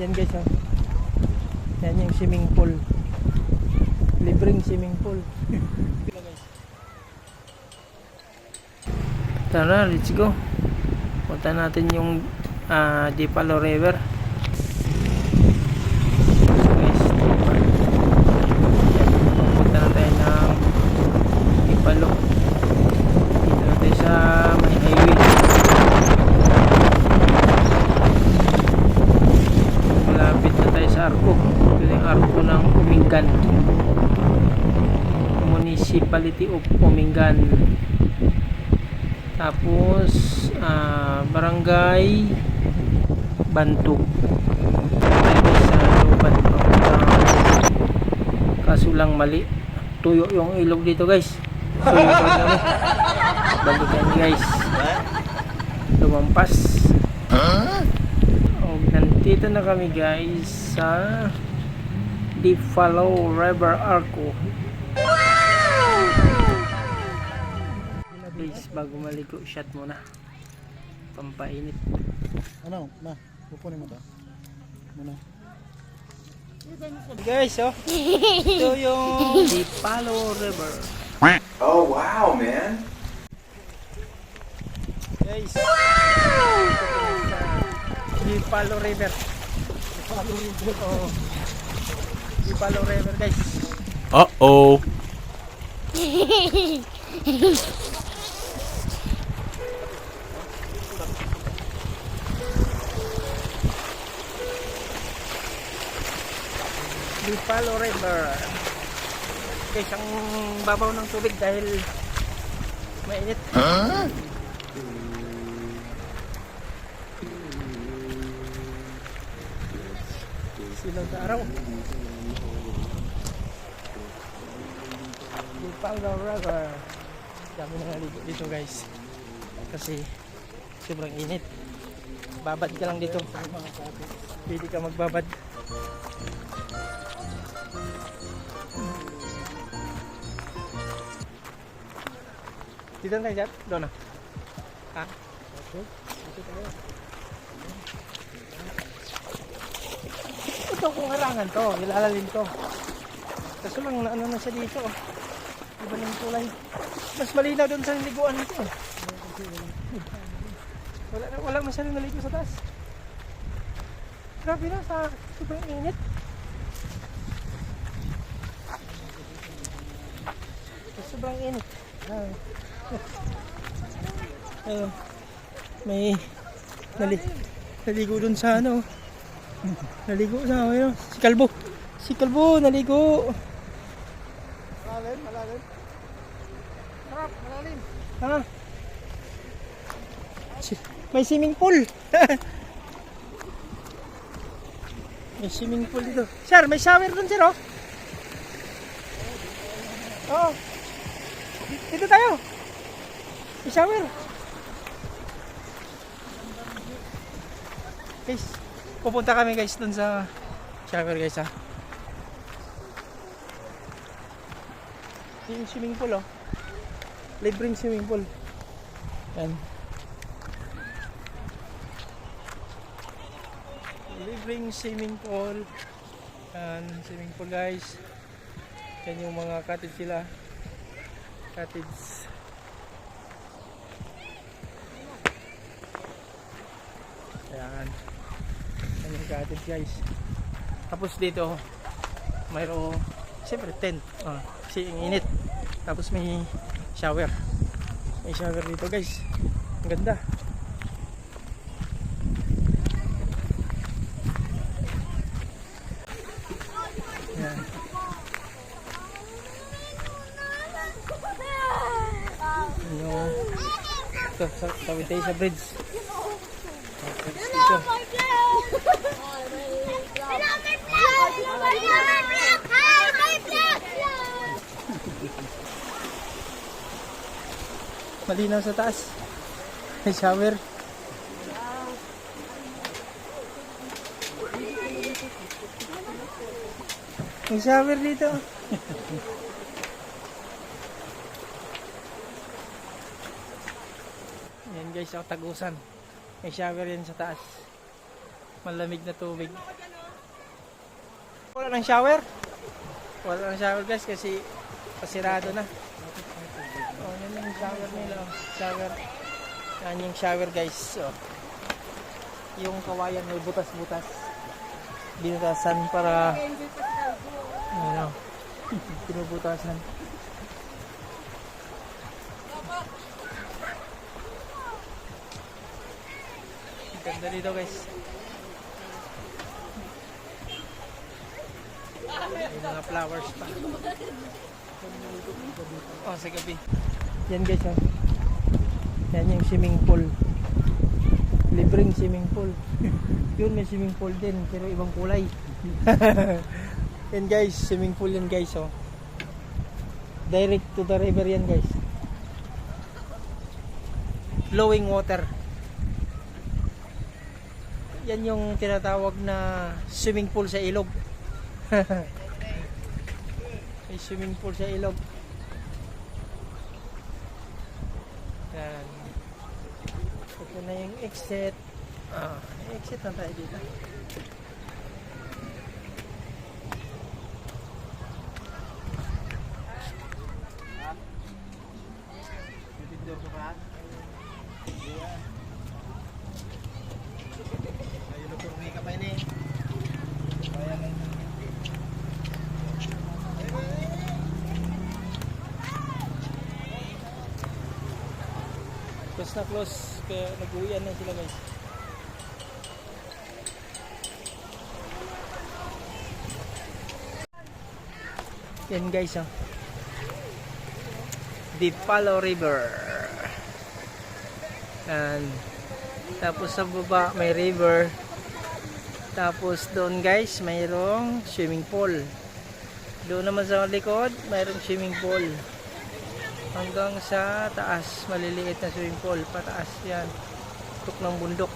Yan guys oh. Yan yung swimming pool. Libreng swimming pool. Tara, let's go. Punta natin yung ah, Dipalo River. Guys, punta na tayo ng Dipalo. Dito na tayo sa may highway. Malapit na tayo sa Arco. Ito yung Arco ng Umingan. Municipality of Umingan. Tapos, ah, Barangay papuntang Kaso lang mali. Tuyo yung ilog dito guys. Tuyo pa kami. Balikan guys. Lumampas. Oh, nandito na kami guys sa Dipalo River Arco. Guys, bago maligo, shot muna. Pampainit. Ano? Ma, kukunin mo to. Muna. Guys, oh. Ito yung Dipalo River. Oh wow, man. Guys. Wow! Dipalo River. Dipalo River. Oh. Dipalo River, guys. Uh-oh. Dipalo River. Guys, ang babaw ng tubig dahil mainit. Silaw sa araw. Dipalo River. Dami na naligo dito guys. Kasi sobrang init. Babad ka lang dito. Pwede ka magbabad. Dito na tayo dyan? Doon na. Ha? Ito kung harangan to, ilalalin to. Kaso lang ano na siya dito. Iba yung kulay. Mas malinaw doon sa liguan nito. Wala walang masyadong naligo sa taas. Grabe na sa sobrang init. Sobrang init. Ah. Ayun. May nali, naligo dun sa ano. Naligo sa ano. Si Kalbo. Si Kalbo naligo. Malalim, malalim. Harap, malalim. Ha? May swimming pool. may swimming pool dito. Sir, may shower dun, sir, oh. Oo. Dito tayo. May shower. Guys, pupunta kami guys dun sa shower guys ha. Yung swimming pool oh. Libreng swimming pool. Yan. Libreng swimming pool. Yan, swimming pool guys. Yan yung mga cottage sila. Cottage. Yan. Yan yung cottage guys. Tapos dito, mayroong, siyempre tent. Ah, kasi ang init. Tapos may shower. May shower dito guys. Ang ganda. Yan. Yung sa, tawid tayo sa bridge. Tapos dito. Malinaw sa taas. May shower. May shower dito. Yan guys, ang tagusan. May shower yan sa taas. Malamig na tubig. Wala ng shower. Wala ng shower guys kasi pasirado na. Shower nila. Shower. Yan yung shower guys. Oh. Yung kawayan may butas-butas. Binutasan para ano, pinubutasan. Ang Ganda dito guys. Mga flowers pa. Oh, sa gabi. Yan guys, oh. Yan yung swimming pool. Libreng swimming pool. Yun, may swimming pool din, pero ibang kulay. yan guys, swimming pool yan guys, oh. Direct to the river yan guys. Flowing water. Yan yung tinatawag na swimming pool sa ilog. May swimming pool sa ilog. Yan. Ito na yung exit. Ah, exit na tayo dito. Close na close. Kaya nag-uwian na sila guys. Yan guys ah. The Palo River. Yan. Tapos sa baba may river. Tapos doon guys mayroong swimming pool. Doon naman sa likod mayroong swimming pool hanggang sa taas maliliit na swimming pool pataas yan. Tuk ng bundok